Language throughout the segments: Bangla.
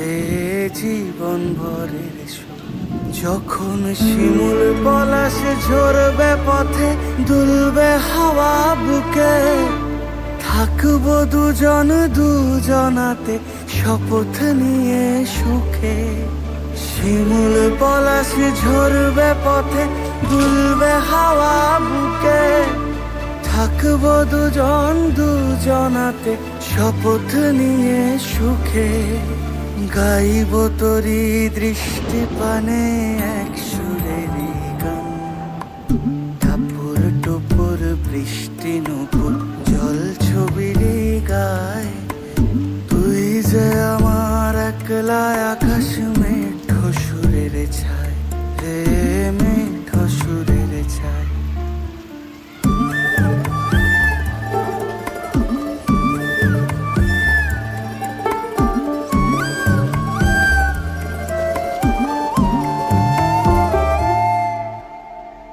রে জীবন সুখ যখন শিমুল পলাশে ঝরবে পথে, দুলবে হাওয়া বুকে, থাকব দুজন দুজনাতে, শপথ নিয়ে সুখে। শিমুল পলাশে ঝরবে পথে, দুলবে হাওয়া বুকে, থাকব দুজন দুজনাতে, শপথ নিয়ে সুখে। গাইব তরি দৃষ্টি পানে এক সুরেরি গান। থাপুর টুপুর বৃষ্টি নুপুর, জল ছবির গায়। তুই যে আমার একলা আকাশ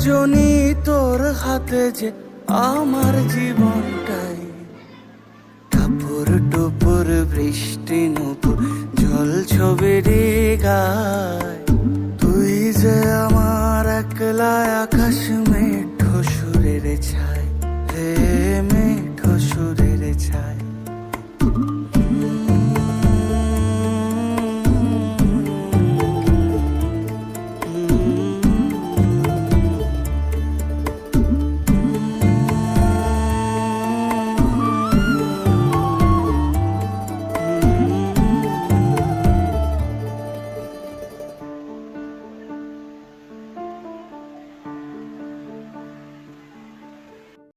রজনী তোর হাতে যে আমার জীবনটাই। ঠাপুর টুপুর, বৃষ্টি নুপুর জল ছবি গায় তুই যে আমার একলা আকাশ মেঠো সুরের ছায়, হে মেঠো সুরের ছায়।